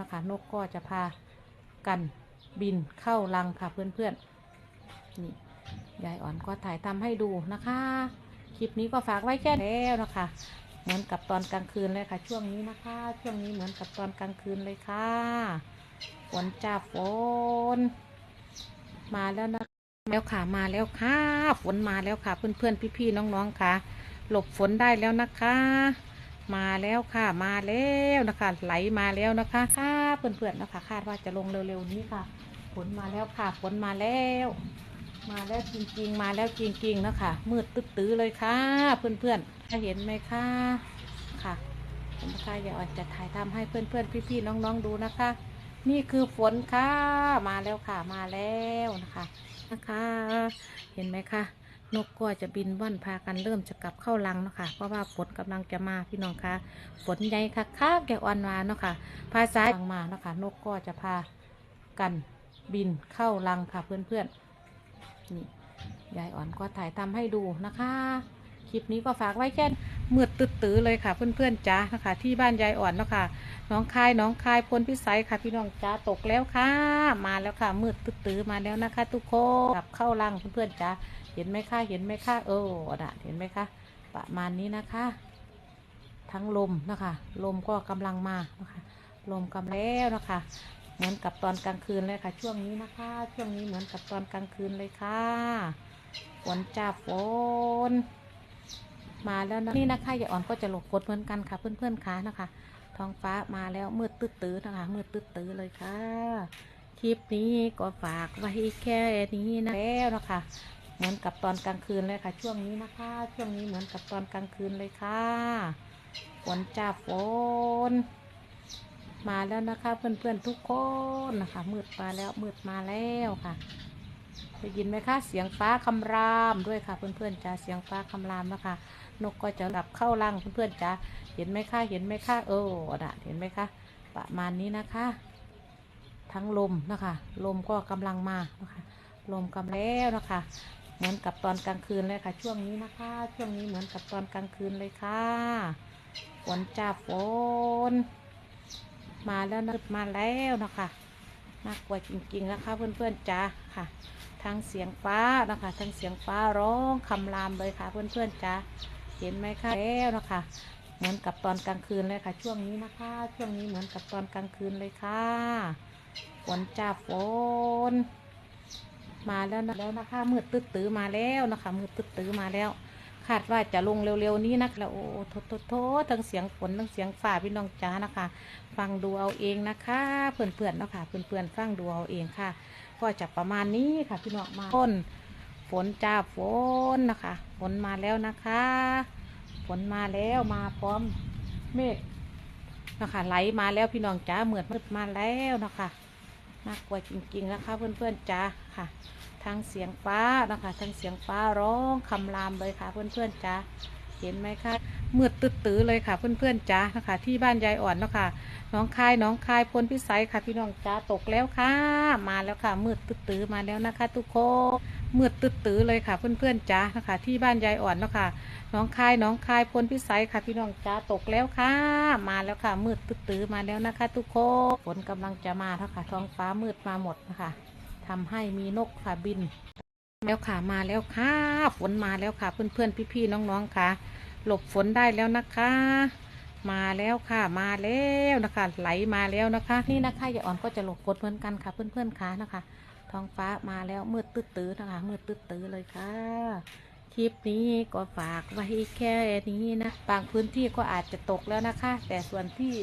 นะคะ นกก็จะพากันบินเข้ารังค่ะเพื่อนๆนี่ยายอ่อนก็ถ่ายทำให้ดูนะคะ คลิปนี้ก็ฝากไว้แค่นี้แล้วนะคะ เหมือนกับตอนกลางคืนเลยค่ะ ช่วงนี้นะคะ ช่วงนี้เหมือนกับตอนกลางคืนเลยค่ะฝนจ้าฝนมาแล้วนะแล้วค่ะมาแล้วค่ะ ฝนมาแล้วค่ะ เพื่อนๆพี่ๆน้องๆค่ะ หลบฝนได้แล้วนะคะ มาแล้วค่ะมาแล้วนะคะ ไหลมาแล้วนะคะค่ะเพื่อนๆนะคะ คาดว่าจะลงเร็วๆนี้ค่ะฝนมาแล้วค่ะฝนมาแล้ว มาแล้วจริงๆ มาแล้วจริง ๆนะคะมืดตึ๊ดตื้อเลยค่ะ เพื่อนๆถ้าเห็นไหมคะค่ะผมค่ะอย่าอ่อนจะถ่ายทำให้เพื่อนๆพี่ๆน้องๆดูนะคะ นี่คือฝนค่ะมาแล้วค่ะมาแล้วนะคะนะคะ เห็นไหมคะ นกก็จะบินว่อนพากันเริ่มจะกลับเข้ารังเนาะคะเพราะว่าฝนกำลังจะมาพี่น้องคะฝนใหญ่ค่ะค่ะแกอ่อนวาเนาะค่ะพาสายมาเนาะค่ะนกก็จะพากันบินเข้ารังค่ะเพื่อนๆนี่ยายอ่อนก็ถ่ายทำให้ดูนะคะ คลิปนี้ก็ฝากไว้แค่ มืดตึ๊ดตื้อเลยค่ะ เพื่อนๆจ้านะคะ ที่บ้านยายอ่อนเนาะค่ะน้องคายน้องคายพลพิสัยค่ะ พี่น้องจ้าตกแล้วค่ะ มาแล้วค่ะ มืดตึ๊ดตื้อมาแล้วนะคะ ทุกคนกลับเข้ารังเพื่อนๆจ้าเห็นไหมคะเห็นไหมคะเออน่ะเห็นไหมคะประมาณนี้นะคะ ทั้งลมนะคะ ลมก็กำลังมานะคะ ลมกำแล้วนะคะ เหมือนกับตอนกลางคืนเลยค่ะ ช่วงนี้นะคะ ช่วงนี้เหมือนกับตอนกลางคืนเลยค่ะฝนจ้าฝน มาแล้วนะนี่นะคะย่าอ่อนก็จะหลบฝนเหมือนกันค่ะ เพื่อนๆค่ะนะคะ ท้องฟ้ามาแล้วมืดตื้อตื้อนะคะมืดตื้อตื้อเลยค่ะคลิปนี้ก็ฝากไว้แค่นี้นะแล้วนะคะเหมือนกับตอนกลางคืนเลยค่ะ ช่วงนี้นะคะ ช่วงนี้เหมือนกับตอนกลางคืนเลยค่ะฝนจ้าฝนมาแล้วนะคะ เพื่อนๆทุกคนนะคะ มืดมาแล้วมืดมาแล้วค่ะได้ยินไหมคะเสียงฟ้าคำรามด้วยค่ะ เพื่อนๆจ้าเสียงฟ้าคำรามนะคะ นกก็จะหลับเข้ารังเพื่อนๆจ้าเห็นไหมคะเห็นไหมคะเออน่ะเห็นไหมคะประมาณนี้นะคะ ทั้งลมนะคะ ลมก็กำลังมานะคะลมกำแล้วนะคะ เหมือนกับตอนกลางคืนเลยค่ะ ช่วงนี้นะคะ ช่วงนี้เหมือนกับตอนกลางคืนเลยค่ะฝนจ้าฝนมาแล้วนะมาแล้วนะคะน่ากลัวจริงๆนะคะเพื่อนๆจ้าค่ะ ทั้งเสียงฟ้านะคะ ทั้งเสียงฟ้าร้องคำรามเลยค่ะเพื่อนๆจ้า เห็นไหมคะแล้วนะคะ เหมือนกับตอนกลางคืนเลยค่ะ ช่วงนี้นะคะ ช่วงนี้เหมือนกับตอนกลางคืนเลยค่ะฝนจ้าฝนมาแล้วนะแล้วนะคะมืดตึ๊ดตื้อมาแล้วนะคะมืดตึ๊ดตื้อมาแล้ว คาดว่าจะลงเร็วๆนี้นะแล้วโอ้โทษโทษทั้งเสียงฝนทั้งเสียงฝ่าพี่น้องจ้านะคะ ฟังดูเอาเองนะคะเพื่อนๆเนาะค่ะเพื่อนๆฟังดูเอาเองค่ะ ก็จะประมาณนี้ค่ะพี่น้องมาฝน ฝนจ้าฝนนะคะ ฝนมาแล้วนะคะ ฝนมาแล้วมาพร้อมเมฆนะคะไหลมาแล้วพี่น้องจ้าเหมือนมืดมาแล้วนะคะน่ากลัวจริงๆนะคะเพื่อนๆจ้าค่ะ ทั้งเสียงฟ้านะคะ ทั้งเสียงฟ้าร้องคำรามเลยค่ะ เพื่อนๆจ้าเห็นไหมคะมืดตึ๊ดตื้อเลยค่ะ เพื่อนๆจ้านะคะ ที่บ้านยายอ่อนนะคะน้องคายน้องคายพลพิสัยค่ะ พี่น้องจ้าตกแล้วค่ะ มาแล้วค่ะมืดตื้อมาแล้วนะคะ ทุกคน มืดตึ๊ดตื้อเลยค่ะ เพื่อนๆจ้านะคะ ที่บ้านยายอ่อนนะค่ะน้องคายน้องคายพลพิสัยค่ะ พี่น้องจ้าตกแล้วค่ะ มาแล้วค่ะ มืดตึ๊ดตื้อมาแล้วนะคะ ทุกคนฝนกำลังจะมาแล้วค่ะท้องฟ้ามืดมาหมดนะคะทำให้มีนกค่ะบิน แล้วค่ะมาแล้วค่ะ ฝนมาแล้วค่ะ เพื่อนๆพี่ๆน้องๆค่ะ หลบฝนได้แล้วนะคะมาแล้วค่ะมาแล้วนะคะ ไหลมาแล้วนะคะ นี่นะคะอย่าอ่อนก็จะหลบฝนเหมือนกันค่ะเพื่อนๆค่ะนะคะ ท้องฟ้ามาแล้วมืดตื้อๆนะคะมืดตื้อๆเลยค่ะ คลิปนี้ก็ฝากไว้แค่นี้นะ บางพื้นที่ก็อาจจะตกแล้วนะคะ แต่ส่วนที่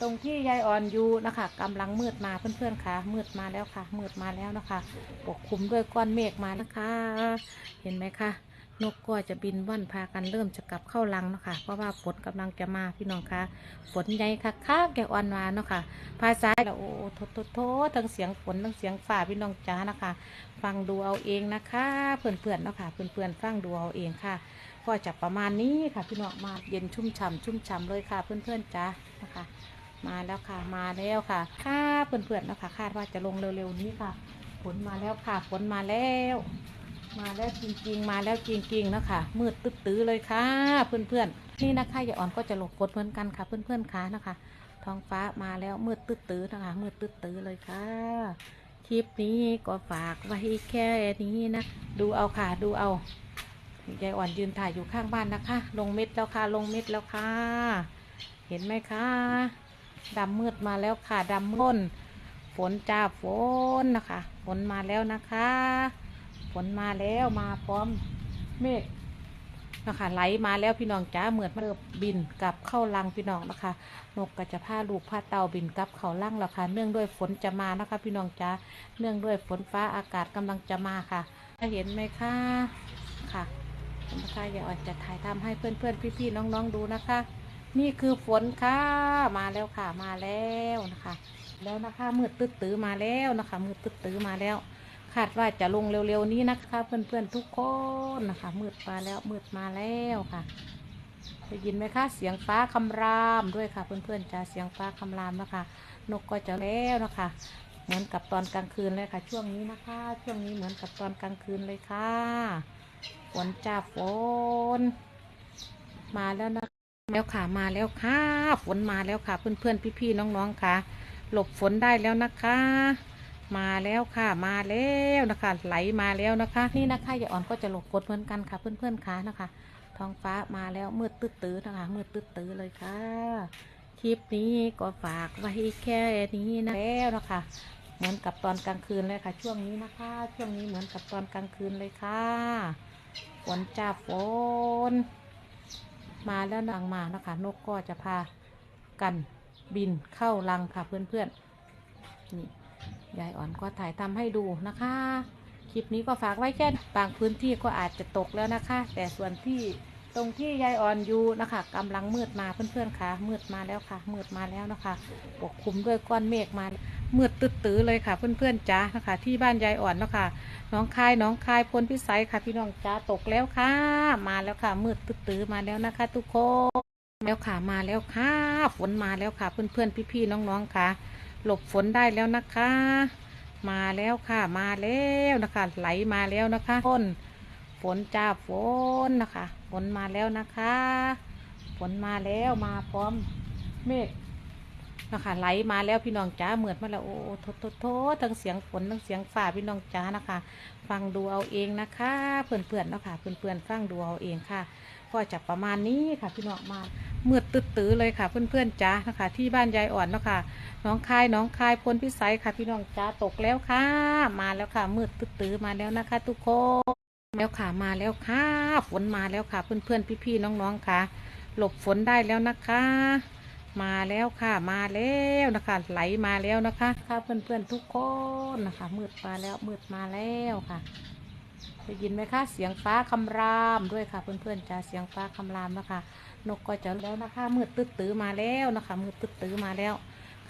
ตรงที่ยายอ่อนอยู่นะคะกำลังมืดมาเพื่อนๆค่ะมืดมาแล้วค่ะ มืดมาแล้วนะคะ ปกคลุมด้วยก้อนเมฆมานะคะ เห็นไหมคะ นกก็จะบินว่อนพากันเริ่มจะกลับเข้ารังเนาะค่ะเพราะว่าฝนกำลังจะมาพี่น้องคะฝนใหญ่ค่ะค่ะแกอ่อนวานเนาะค่ะภาษาแล้วโอ้โทษโทษทั้งเสียงฝนทั้งเสียงฝ่าพี่น้องจ้านะคะ ฟังดูเอาเองนะคะเพื่อนๆเนาะค่ะเพื่อนๆฟังดูเอาเองค่ะก็จะประมาณนี้ค่ะพี่น้องมาเย็นชุ่มฉ่ำชุ่มฉ่ำเลยค่ะ เพื่อนๆจ้านะคะ มาแล้วค่ะมาแล้วค่ะค่ะเพื่อนๆเนาะค่ะคาดว่าจะลงเร็วๆนี้ค่ะฝนมาแล้วค่ะฝนมาแล้ว มาแล้วจริงๆ มาแล้วจริงๆนะคะมืดตึ๊ดตื้อเลยค่ะ เพื่อนๆนี่นะคะย่าอ่อนก็จะหลบฝนเหมือนกันค่ะเพื่อนๆค่ะนะคะ ท้องฟ้ามาแล้วมืดตื้อตื้อๆนะคะมืดตื้อตื้อๆเลยค่ะ คลิปนี้ก็ฝากไว้แค่นี้นะ ดูเอาค่ะดูเอายายอ่อนยืนถ่ายอยู่ข้างบ้านนะคะ ลงเม็ดแล้วค่ะ ลงเม็ดแล้วค่ะ เห็นไหมคะดำมืดมาแล้วค่ะดำมืดฝนจ้าฝนนะคะ ฝนมาแล้วนะคะ ฝนมาแล้วมาพร้อมเมฆนะคะไหลมาแล้วพี่น้องจ้าเหมือนมาเริ่มบินกลับเข้ารังพี่น้องนะคะ นกก็จะพาลูกพาเต่าบินกลับเขาล่างแล้วค่ะ เนื่องด้วยฝนจะมานะคะ พี่น้องจ้าเนื่องด้วยฝนฟ้าอากาศกำลังจะมาค่ะเห็นไหมคะค่ะเห็นไหมคะอย่าอ่อนจะถ่ายทำให้เพื่อนๆพี่ๆน้องๆดูนะคะ นี่คือฝนค่ะมาแล้วค่ะมาแล้วนะคะ แล้วนะคะมืดตึ๊ดตื้อมาแล้วนะคะมืดตึ๊ดตื้อมาแล้ว คาดว่าจะลงเร็วๆนี้นะคะ เพื่อนๆทุกคนนะคะ มืดมาแล้วมืดมาแล้วค่ะได้ยินไหมคะเสียงฟ้าคำรามด้วยค่ะ เพื่อนๆจะเสียงฟ้าคำรามนะคะ นกก็จะแล้วนะคะเหมือนกับตอนกลางคืนเลยค่ะ ช่วงนี้นะคะ ช่วงนี้เหมือนกับตอนกลางคืนเลยค่ะฝนจ้าฝน มาแล้วนะแล้วค่ะมาแล้วค่ะ ฝนมาแล้วค่ะ เพื่อนๆพี่ๆน้องๆค่ะ หลบฝนได้แล้วนะคะ มาแล้วค่ะมาแล้วนะคะ ไหลมาแล้วนะคะนี่นะคะย่าอ่อนก็จะหลบฝนเหมือนกันค่ะ เพื่อนๆค่ะนะคะ ท้องฟ้ามาแล้วมืดตื้อๆนะคะมืดตื้อๆเลยค่ะ คลิปนี้ก็ฝากไว้แค่นี้นะแล้วนะคะ เหมือนกับตอนกลางคืนเลยค่ะ ช่วงนี้นะคะ ช่วงนี้เหมือนกับตอนกลางคืนเลยค่ะฝนจ้าฝนมาแล้วนางมานะคะ นกก็จะพากันบินเข้ารังค่ะเพื่อนๆนี่ ยายอ่อนก็ถ่ายทำให้ดูนะคะ คลิปนี้ก็ฝากไว้แค่บางพื้นที่ก็อาจจะตกแล้วนะคะ แต่ส่วนที่ตรงที่ยายอ่อนอยู่นะคะกำลังมืดมาเพื่อนๆค่ะ มืดมาแล้วค่ะ มืดมาแล้วนะคะ ปกคลุมด้วยก้อนเมฆมามืดตื้อเลยค่ะ เพื่อนๆจ้านะคะ ที่บ้านยายอ่อนเนาะคะน้องคายน้องคายพลพิสัยค่ะ พี่น้องจ้าตกแล้วค่ะ มาแล้วค่ะ มืดตื้อมาแล้วนะคะ ทุกคนแล้วค่ะมาแล้วค่ะฝนมาแล้วค่ะ เพื่อนๆพี่ๆน้องๆค่ะ หลบฝนได้แล้วนะคะ มาแล้วค่ะมาแล้วนะคะ ไหลมาแล้วนะคะฝนฝนจ้าฝนนะคะ ฝนมาแล้วนะคะ ฝนมาแล้วมาพร้อมเมฆ นะคะไหลมาแล้วพี่น้องจ้าเหมือนมาแล้วโอ้โอ้โทโทโททั้งเสียงฝนทั้งเสียงฝ่าพี่น้องจ้านะคะ ฟังดูเอาเองนะคะเพื่อนๆเนาะค่ะเพื่อนๆฟังดูเอาเองค่ะ ก็จะประมาณนี้ค่ะพี่น้องมาเมืดตื้อๆเลยค่ะ เพื่อนๆจ้านะคะ ที่บ้านยายอ่อนเนาะค่ะน้องคายน้องคายพลพิสัยค่ะ พี่น้องจ้าตกแล้วค่ะ มาแล้วค่ะมืดตื้อๆมาแล้วนะคะ ทุกคนแล้วค่ะมาแล้วค่ะฝนมาแล้วค่ะ เพื่อนๆพี่ๆน้องๆค่ะ หลบฝนได้แล้วนะคะ มาแล้วค่ะมาแล้วนะคะ ไหลมาแล้วนะคะค่ะเพื่อนๆทุกคนนะคะ มืดมาแล้วมืดมาแล้วค่ะได้ยินไหมคะเสียงฟ้าคำรามด้วยค่ะ เพื่อนๆจ้าเสียงฟ้าคำรามนะคะ นกก็จะแล้วนะคะ มืดตื้อมาแล้วนะคะ มืดตื้อมาแล้ว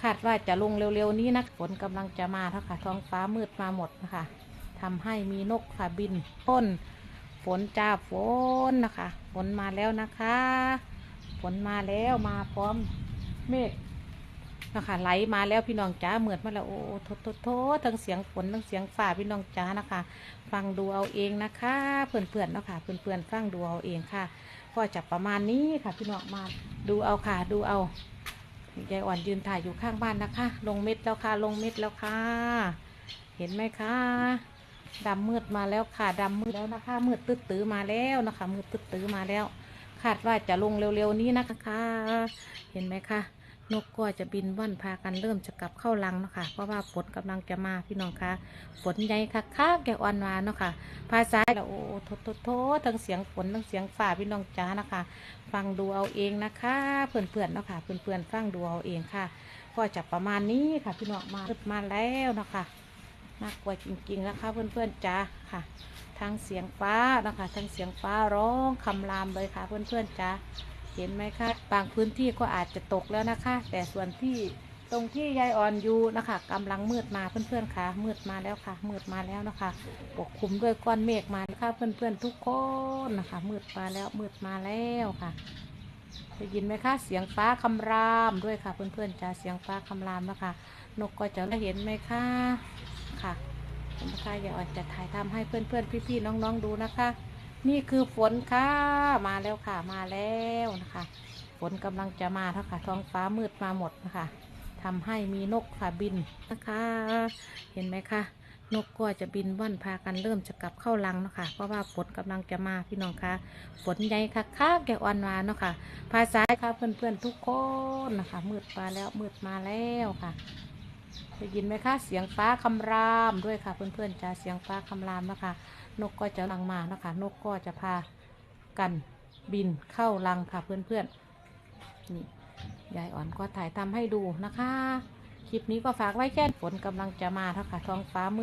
คาดว่าจะลงเร็วๆนี้นะฝนกำลังจะมาแล้วค่ะ ท้องฟ้ามืดมาหมดนะคะทำให้มีนกค่ะบินพ่นฝนจ้าฝนนะคะ ฝนมาแล้วนะคะ ฝนมาแล้วมาพร้อม เมฆนะคะไหลมาแล้วพี่น้องจ้าเหมือนมาแล้วโอ้โอ้โทโทโททั้งเสียงฝนทั้งเสียงฝ่าพี่น้องจ้านะคะ ฟังดูเอาเองนะคะเพื่อนๆเนาะค่ะเพื่อนๆฟังดูเอาเองค่ะ ก็จะประมาณนี้ค่ะ พี่น้องมาดูเอาค่ะ ดูเอายายอ่อนยืนถ่ายอยู่ข้างบ้านนะคะ ลงเม็ดแล้วค่ะ ลงเม็ดแล้วค่ะ เห็นไหมคะดำมืดมาแล้วค่ะดำมืดแล้วนะคะ มืดตื้อมาแล้วนะคะ มืดตื้อมาแล้ว คาดว่าจะลงเร็วๆนี้นะคะ เห็นไหมคะ นกก็จะบินว่อนพากันเริ่มจะกลับเข้ารังเนาะค่ะเพราะว่าฝนกำลังจะมาพี่น้องคะฝนใหญ่ค่ะค่ะแกอ่อนวานเนาะค่ะภาษาแล้วโอ้โทโทโททั้งเสียงฝนทั้งเสียงฝ่าพี่น้องจ้านะคะ ฟังดูเอาเองนะคะเพื่อนๆเนาะค่ะเพื่อนๆฟังดูเอาเองค่ะ ก็จะประมาณนี้ค่ะพี่น้องมามาแล้วเนาะค่ะ น่ากลัวจริงๆนะคะเพื่อนๆจ้าค่ะ ทั้งเสียงฟ้านะคะ ทั้งเสียงฟ้าร้องคำรามเลยค่ะ เพื่อนๆจ้าเห็นไหมคะบางพื้นที่ก็อาจจะตกแล้วนะคะ แต่ส่วนที่ตรงที่ยายอ่อนอยู่นะคะกำลังมืดมาเพื่อนๆค่ะ มืดมาแล้วค่ะ มืดมาแล้วนะคะ ปกคลุมด้วยก้อนเมฆมาค่ะเพื่อนๆทุกคนนะคะ มืดมาแล้วมืดมาแล้วค่ะได้ยินไหมคะเสียงฟ้าคำรามด้วยค่ะ เพื่อนๆจ้าเสียงฟ้าคำรามนะคะ นกก็จะได้เห็นไหมคะ ค่ะเห็นไหมคะยายอ่อนจะถ่ายทำให้เพื่อนๆพี่ๆน้องๆดูนะคะ นี่คือฝนค่ะมาแล้วค่ะมาแล้วนะคะ ฝนกำลังจะมาแล้วค่ะ ท้องฟ้ามืดมาหมดนะคะทำให้มีนกค่ะบินนะคะ เห็นไหมคะนกก็จะบินว่อนพากันเริ่มจะกลับเข้ารังเนาะค่ะเพราะว่าฝนกำลังจะมาพี่น้องคะฝนใหญ่ค่ะค้าแกอ่อนวานเนาะค่ะภาษาค่ะเพื่อนๆทุกคนนะคะมืดมาแล้วมืดมาแล้วค่ะ ได้ยินไหมคะเสียงฟ้าคำรามด้วยค่ะ เพื่อนๆจะเสียงฟ้าคำรามนะคะ นกก็จะลังมานะคะ นกก็จะพากันบินเข้าลังค่ะเพื่อนๆนี่ยายอ่อนก็ถ่ายทำให้ดูนะคะ คลิปนี้ก็ฝากไว้แค่ฝนกำลังจะมาแล้วค่ะท้องฟ้ามืด